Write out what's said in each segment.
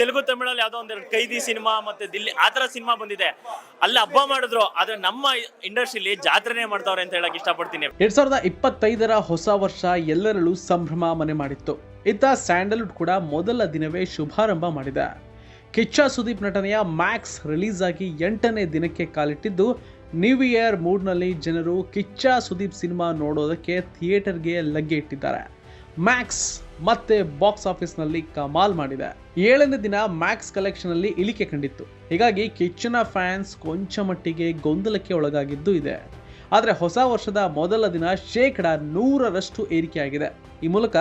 ತೆಲುಗು ತಮಿಳಲ್ಲಿ ಯಾವ್ದೋ ಒಂದೆರಡು ಕೈದಿ ಸಿನಿಮಾ ಮತ್ತೆ ದಿಲ್ಲಿ ಆ ತರ ಸಿನಿಮಾ ಬಂದಿದೆ. ಅಲ್ಲಿ ಹಬ್ಬ ಮಾಡಿದ್ರು, ಆದ್ರೆ ನಮ್ಮ ಇಂಡಸ್ಟ್ರಿಲಿ ಜಾತ್ರೆನೇ ಮಾಡ್ತಾವ್ರೆ ಅಂತ ಹೇಳಕ್ ಇಷ್ಟಪಡ್ತೀನಿ. ಎರಡ್ ಸಾವಿರದ ಇಪ್ಪತ್ತೈದರ ಹೊಸ ವರ್ಷ ಎಲ್ಲರಲ್ಲೂ ಸಂಭ್ರಮ ಮನೆ ಮಾಡಿತ್ತು. ಇತ್ತ ಸ್ಯಾಂಡಲ್ವುಡ್ ಕೂಡ ಮೊದಲ ದಿನವೇ ಶುಭಾರಂಭ ಮಾಡಿದೆ. ಕಿಚ್ಚ ಸುದೀಪ್ ನಟನೆಯ ಮ್ಯಾಕ್ಸ್ ರಿಲೀಸ್ ಆಗಿ ಎಂಟನೇ ದಿನಕ್ಕೆ ಕಾಲಿಟ್ಟಿದ್ದು ನ್ಯೂ ಇಯರ್ ಮೂಡ್ನಲ್ಲಿ ಜನರು ಕಿಚ್ಚ ಸುದೀಪ್ ಸಿನಿಮಾ ನೋಡೋದಕ್ಕೆ ಥಿಯೇಟರ್ಗೆ ಲಗ್ಗೆ ಇಟ್ಟಿದ್ದಾರೆ. ಮ್ಯಾಕ್ಸ್ ಮತ್ತೆ ಬಾಕ್ಸ್ ಆಫೀಸ್ನಲ್ಲಿ ಕಮಾಲ್ ಮಾಡಿದೆ. ಏಳನೇ ದಿನ ಮ್ಯಾಕ್ಸ್ ಕಲೆಕ್ಷನ್ ಅಲ್ಲಿ ಇಳಿಕೆ ಕಂಡಿತ್ತು. ಹೀಗಾಗಿ ಕಿಚ್ಚನ ಫ್ಯಾನ್ಸ್ ಕೊಂಚ ಮಟ್ಟಿಗೆ ಗೊಂದಲಕ್ಕೆ ಒಳಗಾಗಿದ್ದು ಇದೆ. ಆದರೆ ಹೊಸ ವರ್ಷದ ಮೊದಲ ದಿನ ಶೇಕಡ ನೂರರಷ್ಟು ಏರಿಕೆಯಾಗಿದೆ. ಈ ಮೂಲಕ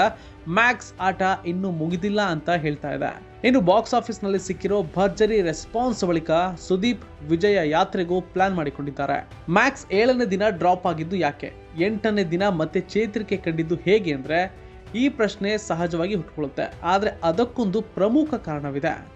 ಮ್ಯಾಕ್ಸ್ ಆಟ ಇನ್ನೂ ಮುಗಿದಿಲ್ಲ ಅಂತ ಹೇಳ್ತಾ ಇದೆ. ಇನ್ನು ಬಾಕ್ಸ್ ಆಫೀಸ್ನಲ್ಲಿ ಸಿಕ್ಕಿರೋ ಭರ್ಜರಿ ರೆಸ್ಪಾನ್ಸ್ ಬಳಿಕ ಸುದೀಪ್ ವಿಜಯ ಯಾತ್ರೆಗೂ ಪ್ಲಾನ್ ಮಾಡಿಕೊಂಡಿದ್ದಾರೆ. ಮ್ಯಾಕ್ಸ್ ಏಳನೇ ದಿನ ಡ್ರಾಪ್ ಆಗಿದ್ದು ಯಾಕೆ? ಎಂಟನೇ ದಿನ ಮತ್ತೆ ಚೇತರಿಕೆ ಕಂಡಿದ್ದು ಹೇಗೆ ಅಂದ್ರೆ ಈ ಪ್ರಶ್ನೆ ಸಹಜವಾಗಿ ಹುಟ್ಟುಕೊಳ್ಳುತ್ತೆ ಆದರೆ ಅದಕ್ಕೊಂದು ಪ್ರಮುಖ ಕಾರಣವಿದೆ.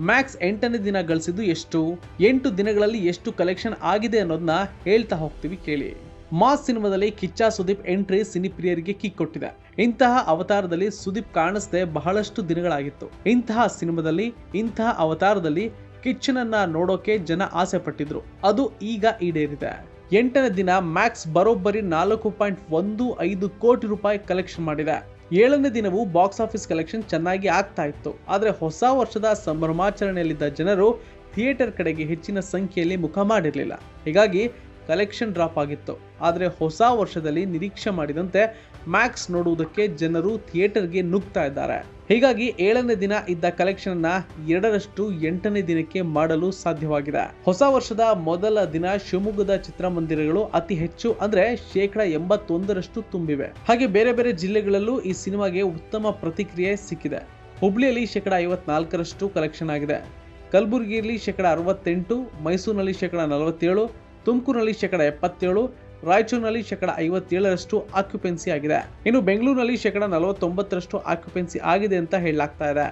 ಮ್ಯಾಕ್ಸ್ ಎಂಟನೇ ದಿನ ಗಳಿಸಿದ್ದು ಎಷ್ಟು? ಎಂಟು ದಿನಗಳಲ್ಲಿ ಎಷ್ಟು ಕಲೆಕ್ಷನ್ ಆಗಿದೆ ಅನ್ನೋದನ್ನ ಹೇಳ್ತಾ ಹೋಗ್ತೀವಿ ಕೇಳಿ. ಮಾಸ್ ಸಿನಿಮಾದಲ್ಲಿ ಕಿಚ್ಚ ಸುದೀಪ್ ಎಂಟ್ರಿ ಸಿನಿ ಪ್ರಿಯರಿಗೆ ಕಿಕ್ ಕೊಟ್ಟಿದೆ. ಇಂತಹ ಅವತಾರದಲ್ಲಿ ಸುದೀಪ್ ಕಾಣಿಸದೆ ಬಹಳಷ್ಟು ದಿನಗಳಾಗಿತ್ತು. ಇಂತಹ ಸಿನಿಮಾದಲ್ಲಿ, ಇಂತಹ ಅವತಾರದಲ್ಲಿ ಕಿಚ್ಚನನ್ನ ನೋಡೋಕೆ ಜನ ಆಸೆ ಪಟ್ಟಿದ್ರು. ಅದು ಈಗ ಈಡೇರಿದೆ. ಎಂಟನೇ ದಿನ ಮ್ಯಾಕ್ಸ್ ಬರೋಬ್ಬರಿ ನಾಲ್ಕು ಪಾಯಿಂಟ್ ಒಂದು ಐದು ಕೋಟಿ ರೂಪಾಯಿ ಕಲೆಕ್ಷನ್ ಮಾಡಿದೆ. ಏಳನೇ ದಿನವೂ ಬಾಕ್ಸ್ ಆಫೀಸ್ ಕಲೆಕ್ಷನ್ ಚೆನ್ನಾಗಿ ಆಗ್ತಾ ಇತ್ತು. ಆದರೆ ಹೊಸ ವರ್ಷದ ಸಂಭ್ರಮಾಚರಣೆಯಲ್ಲಿದ್ದ ಜನರು ಥಿಯೇಟರ್ ಕಡೆಗೆ ಹೆಚ್ಚಿನ ಸಂಖ್ಯೆಯಲ್ಲಿ ಮುಖ ಮಾಡಿರಲಿಲ್ಲ. ಹೀಗಾಗಿ ಕಲೆಕ್ಷನ್ ಡ್ರಾಪ್ ಆಗಿತ್ತು. ಆದರೆ ಹೊಸ ವರ್ಷದಲ್ಲಿ ನಿರೀಕ್ಷೆ ಮಾಡಿದಂತೆ ಮ್ಯಾಕ್ಸ್ ನೋಡುವುದಕ್ಕೆ ಜನರು ಥಿಯೇಟರ್ಗೆ ನುಗ್ತಾ ಇದ್ದಾರೆ. ಹೀಗಾಗಿ ಏಳನೇ ದಿನ ಇದ್ದ ಕಲೆಕ್ಷನ್ ಎರಡರಷ್ಟು ಎಂಟನೇ ದಿನಕ್ಕೆ ಮಾಡಲು ಸಾಧ್ಯವಾಗಿದೆ. ಹೊಸ ವರ್ಷದ ಮೊದಲ ದಿನ ಶಿವಮೊಗ್ಗದ ಚಿತ್ರಮಂದಿರಗಳು ಅತಿ ಹೆಚ್ಚು ಅಂದ್ರೆ ಶೇಕಡ ಎಂಬತ್ತೊಂದರಷ್ಟು ತುಂಬಿವೆ. ಹಾಗೆ ಬೇರೆ ಬೇರೆ ಜಿಲ್ಲೆಗಳಲ್ಲೂ ಈ ಸಿನಿಮಾಗೆ ಉತ್ತಮ ಪ್ರತಿಕ್ರಿಯೆ ಸಿಕ್ಕಿದೆ. ಹುಬ್ಳಿಯಲ್ಲಿ ಶೇಕಡ ಐವತ್ನಾಲ್ಕರಷ್ಟು ಕಲೆಕ್ಷನ್ ಆಗಿದೆ. ಕಲಬುರಗಿಯಲ್ಲಿ ಶೇಕಡ ಅರವತ್ತೆಂಟು, ಮೈಸೂರಿನಲ್ಲಿ ಶೇಕಡ ನಲವತ್ತೇಳು ತುಮಕೂರಿನಲ್ಲಿ ಶೇಕಡ ಎಪ್ಪತ್ತೇಳು, ರಾಯಚೂರಿನಲ್ಲಿ ಶೇಕಡ ಐವತ್ತೇಳರಷ್ಟು ಆಕ್ಯುಪೆನ್ಸಿ ಆಗಿದೆ. ಇನ್ನು ಬೆಂಗಳೂರಿನಲ್ಲಿ ಶೇಕಡ ನಲವತ್ತೊಂಬತ್ತರಷ್ಟು ಆಕ್ಯುಪೆನ್ಸಿ ಆಗಿದೆ ಅಂತ ಹೇಳಲಾಗ್ತಾ ಇದೆ.